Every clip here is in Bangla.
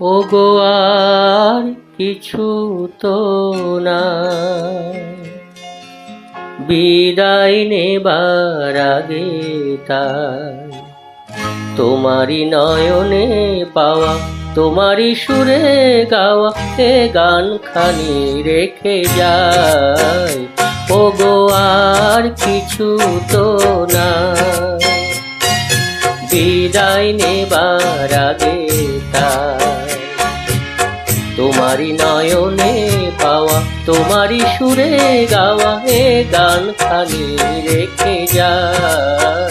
ও গো আর কিছু তো না বিদায় নেবার আগে তাই তোমারই নয়নে পাওয়া, তোমারই সুরে গাওয়া, এ গান খানি রেখে যায় ও গো আর কিছু তো না বিদায় নেবার আগে তোমারই নয়নে পাওয়া তোমারি সুরে গাওয়া এ গান খানি রেখে যায়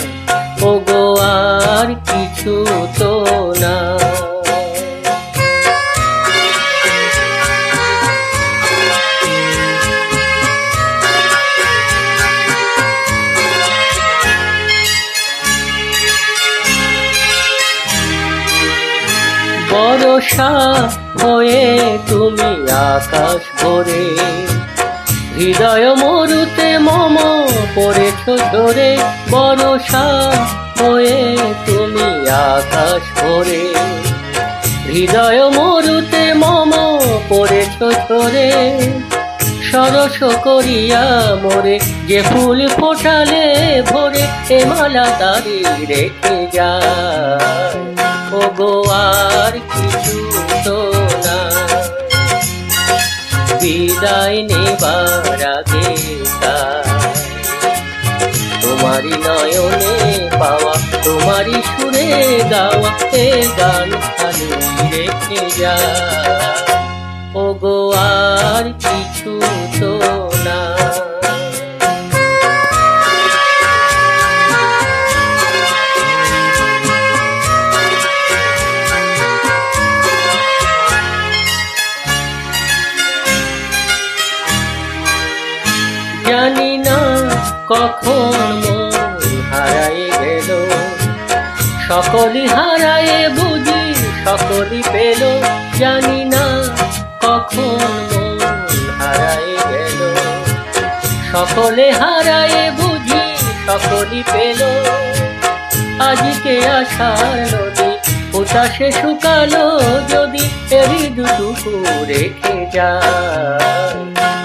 বরষা হয়ে তুমি আকাশ ভরে। হৃদয় মরুতে মম পড়েছ ঝরে বরষা হয়ে তুমি আকাশ ভরে। হৃদয় মরুতে মম পড়েছ ঝরে সরস করিয়া মোরে। যে ফুল ফোটালে ভরে, এ মালা তারি রেখে যায়। ও গো বিদায় নেবার আগে তোমারি তোমারই নয়নে পাওয়া, তোমারই সুরে গাওয়া এ গান আমি রেখে যা ও গো আর কিছু তো কখন হারায় গেল? সকলই হারায়ে বুঝি, সকলই পেল। জানি না কখন হারায় গেল। সকলে হারায়ে বুঝি, সকলই পেল। আজকে আশার নদী উতাসে শুকালো যদি এরই দুটুকু রেখে যায়।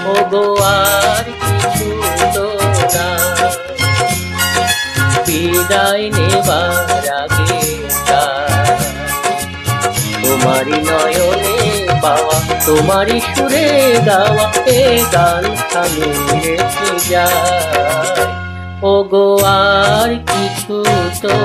ও গো বিদায় নেবার আগে তোমারই নয়নে পাওয়া, তোমারই সুরে গাওয়া এ গান খালি রেখে যায় ও গো আর কিছু তো